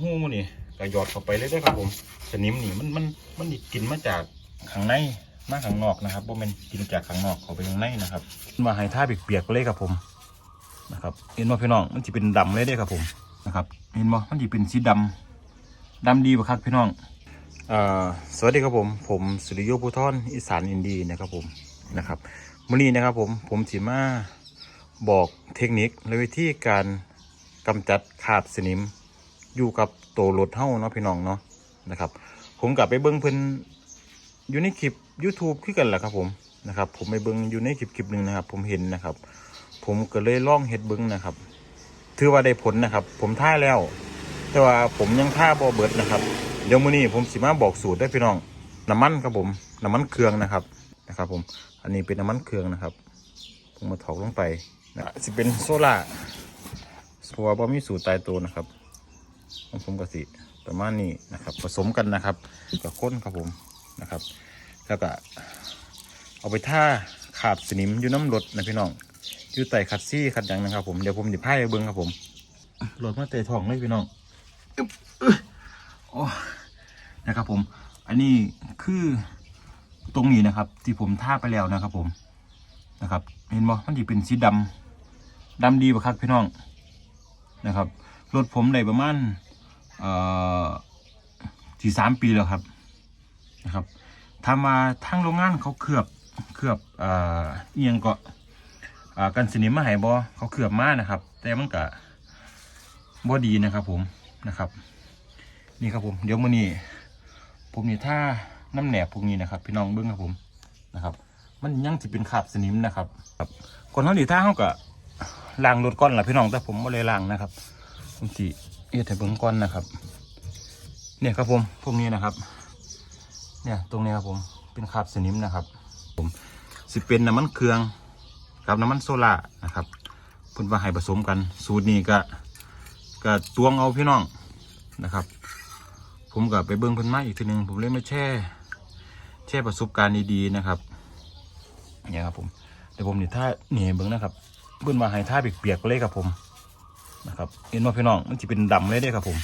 หูนี่ก็หยอดเข้าไปเลยได้อครับผมสนิมนี่มันมันมันกินมาจากข้างในมาข้างนอกนะครับบ่แม่นกินจากข้างนอกเข้าไปข้างในนะครับมาให้ท่าเปียกๆเลยครับผมนะครับเห็นบ่พี่น้องมันจะเป็นดำเลยด้อครับผมนะครับเห็นบ่มันจะเป็นสีดำดำดีบ่าครับพี่น้องเอ่อสวัสดีครับผมผมสุริโยภูทรอีสานอินดีนะครับผมนะครับมื้อนี้นะครับผมผมสิมาบอกเทคนิคและวิธีการกำจัดคราบสนิม อยู่กับโตวรถเฮ้าเนาะพี่น้องเนาะนะครับ ผมกลับไปเบิ้งเพิ่นอยู่ในคลิป YouTube คือกันแหละครับผมนะครับผมไปเบิ้งอยู่ในคลิปคลิปหนึ่งนะครับ ผมเห็นนะครับ ผมก็เลยล่องเฮ็ดเบิ้งนะครับ ถือว่าได้ผลนะครับ ผมท่าแล้ว แต่ว่าผมยังท่าบ่เบิร์ดนะครับเดี๋ยวมื้อนี้ผมสิมาบอกสูตรได้พี่น้องน้ำมันครับผมน้ำมันเครื่องนะครับนะครับ ผมอันนี้เป็นน้ำมันเครื่องนะครับผมมาถอกลงไปนะสิเป็นโซล่าเพราะว่าบ่มีสูตรตายตัวนะครับ ของผมกสิประมาณนี้นะครับ ผสมกันนะครับกับข้นครับผมนะครับ แล้วก็เอาไปท่าขาบสนิมอยู่น้ำรถนะพี่น้องอยู่ไต่ขัดซี่ขัดยังนะครับผมเดี๋ยวผมดิพายไปเบิ้งครับผมรถมาเตะท้องเลยพี่น้องอึ๊บอึ๊บโอ้นะครับผม อันนี้คือตรงนี้นะครับ ที่ผมท่าไปแล้วนะครับผมนะครับ เห็นบ่มันจะเป็นสีดำดำดีป่ะครับพี่น้องนะครับรถผมได้ประมาณ เอ่อสี่สามปีแล้วครับนะครับทำมาทั้งโรงงานเขาเคลือบเคลือบเอ่อเอียงก็อ่ากันสนิมมาให้บอเขาเคลือบมานะครับ แต่มันก็บอดีนะครับ ผมนะครับ นี่ครับผมเดี๋ยวมื้อนี้ผมนี่ถ้าน้ำแหนบพวกนี้นะครับ พี่น้องเบิ้งครับผมนะครับ มันยังจะเป็นขาบสนิมนะครับครับคนเขาดีท่าเขาก็ล้างรถก้อนแหละพี่น้องแต่ผมไม่เลยล้างนะครับผมสี ยดให้เบิ่งก่อนนะครับ เนี่ยครับผมพวกนี้นะครับ เนี่ยตรงนี้ครับผมเป็นคราบสนิมนะครับ ผมสิเป็นน้ำมันเครื่องกับน้ำมันโซล่านะครับเพิ่นว่าให้ผสมกันสูตรนี้ก็ก็ตวงเอาพี่น้องนะครับ ผมก็ไปเบิ่งเพิ่นมาอีกทีหนึงผมเลยมาแช่แช่ประสบการณ์ดีๆนะครับเนี่ยครับผมเดี๋ยวผมนี่ท่าเนี่ให้เบิ่งนะครับเพิ่นว่าให้ท่าเปียกๆเลยครับผม นะครับเห็นว่าพี่น้องมันจะเป็นดำเลยด้ครับผม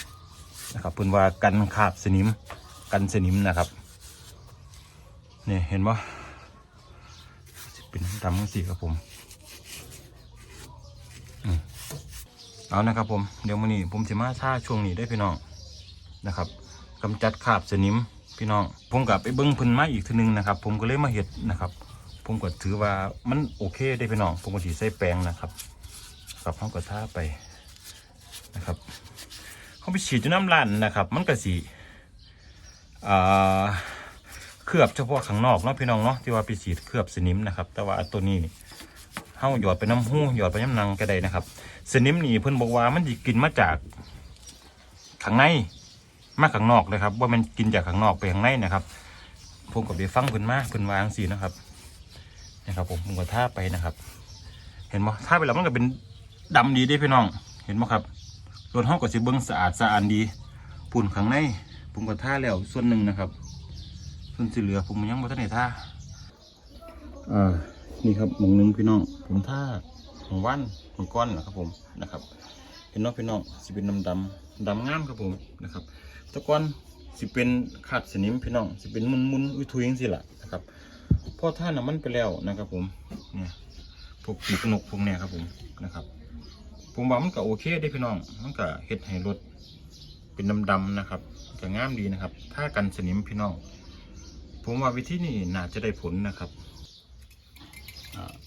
นะครับเพิ่นว่ากันขาบสนิมกันสนิมนะครับนี่เห็นว่าจะเป็นดำทั้งสีครับผมอืมเอานะครับผมเดี๋ยวมื้อนี้ผมจะมาท่าช่วงนี้ได้พี่น้องนะครับกำจัดขาบสนิมพี่น้องผมกับไปเบิ้งพิ่นไมาอีกทีนึงนะครับ ผมก็เลยมาเห็ดนะครับ ผมก็ถือว่ามันโอเคได้พี่น้องผมก็สีใส่แปรงนะครับกับห้องกระทาไป นะครับเขาไปฉีดอยู่น้ำลันนะครับ มันก็สีเคลือบเฉพาะข้างนอกเนาะพี่น้องเนาะที่ว่าไปฉีดเคลือบสนิมนะครับ แต่ว่าตัวนี้เฮาหยอดไปน้ำหูหยอดไปน้ำนังก็ได้นะครับสนิมนี่เพิ่อนบอกว่ามันกินมาจากข้างในมาข้างนอกเลยครับว่ามันกินจากข้างนอกไปข้างในนะครับผมก็ไปฟังเพิ่นมาเพิ่นวาจังสีนะครับนะครับ ผมผมก็ท่าไปนะครับ เห็นบ่ท่าไปแล้วมันก็เป็นดำดีเด้พี่น้อง เห็นไหมครับ รถห้องก็สิเบิ้งสะอาดสะอาดดีปุ่นข้างในผมก็ท่าแล้วส่วนหนึ่งนะครับ ส่วนสีเหลือผมยังไม่ทันได้ท่าอ่านี่ครับหมองหนึงพี่น้อง ผมท่าของวันของก้อนนะครับผมนะครับเห็นเนาะพี่น้องสิเป็นดำดำดำงามครับผมนะครับตะก้อนสิเป็นขาดสนิมพี่น้องสิเป็นมุนมุนอุ้ยทุยังสิละนะครับพอท่าน้ำมันไปแล้วนะครับผมเนี่ยพวกปีกนกพวกเนี้ยครับผมนะครับ ผมว่ามันก็โอเคได้พี่น้อง มันก็เฮ็ดให้รถเป็นดำๆนะครับก็งามดีนะครับ ถ้ากันสนิมพี่น้อง ผมว่าวิธีนี้น่าจะได้ผลนะครับ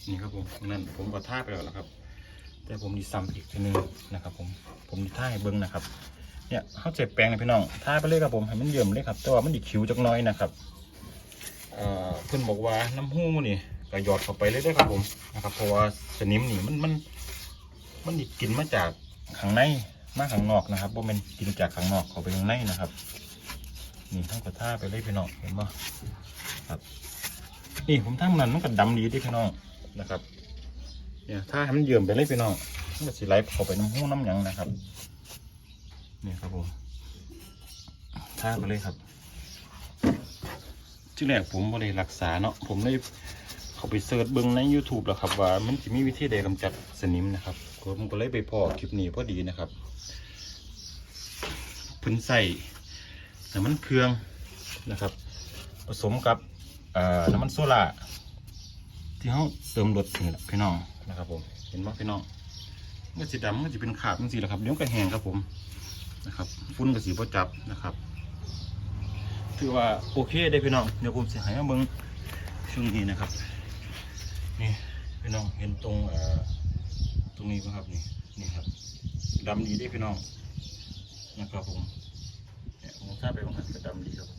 นี่ครับผมนั่นผมก็ท่าไปแล้วนะครับ แต่ผมดีซ้ำอีกทีนึงนะครับ ผมผมดีท่าให้เบิ้งนะครับ เนี่ยเขาเจ็บแปลงนะพี่น้องท่าไปเลยครับผมให้มันเยิ่มเลยครับ แต่ว่ามันดีคิ้วจักน้อยนะครับเพื่อนบอกว่าน้ำหูนี่ก็หยอดเข้าไปเลยได้ครับผมนะครับเพราะว่าสนิมนี่มันมัน มันกินมาจากข้างในมาข้างนอกนะครับว่ามันกินจากข้างนอกเข้าไปข้างในนะครับนี่ทั้งกระท่าไปเลยพี่น้องเห็นไหมครับ นี่ผมทำมันมันก็ดำดีเดิพี่น้องนะครับเนี่ยถ้าให้มันเยื่อมไปเลยพี่น้องมันก็สิไหลเข้าไปน้ำหูน้ำหยังนะครับนี่ครับผมท่าไปเลยครับที่แรกผมบ่ได้รักษาเนาะผมเลย เขาไปเสิร์ชเบิ้งใน YouTube แล้วครับ ว่ามันจะมีวิธีใดกำจัดสนิมนะครับผมก็เลยไปพอคลิปนี้พอดีนะครับพื้นใส่น้ำมันเครื่องนะครับ ผสมกับน้ำมันโซล่าที่เขาเติมรถนี่แหละพี่น้องนะครับผมเห็นไหมพี่น้องเมื่อสีดำมันจะเป็นขาบมันสีแหละครับเดี๋ยวก็แห้งครับผมนะครับฟุ้นกับสีพอจับนะครับ ถือว่าโอเคได้พี่น้องเดี๋ยวผมจะให้มาเบิ้งช่วงนี้นะครับ นี่พี่น้องเห็นตรงตรงนี้ไหมครับนี่นี่ครับดำดีได้พี่น้องนะครับผมเนี่ยผมทราบไปบางครั้งก็ดำดีครับ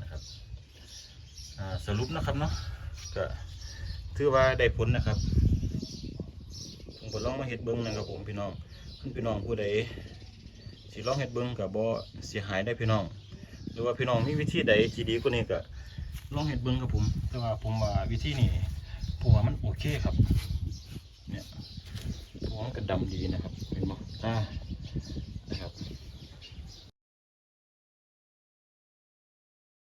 นะครับสรุปนะครับเนาะก็ถือว่าได้ผลนะครับผมก็ลองมาเฮ็ดเบิ้งนะครับผมพี่น้องคุณพี่น้องผู้ใดสิลองเฮ็ดเบิ้งกับบ่เสียหายได้พี่น้อง หรือว่าพี่น้องมีวิธีใดที่ดีกว่านี้ก็ลองเฮ็ดเบิ้งครับผม แต่ว่าผมว่าวิธีนี้ ผัวมันโอเคครับ เนี่ยผัวมันก็ดำดีนะครับ เป็นบ่ตา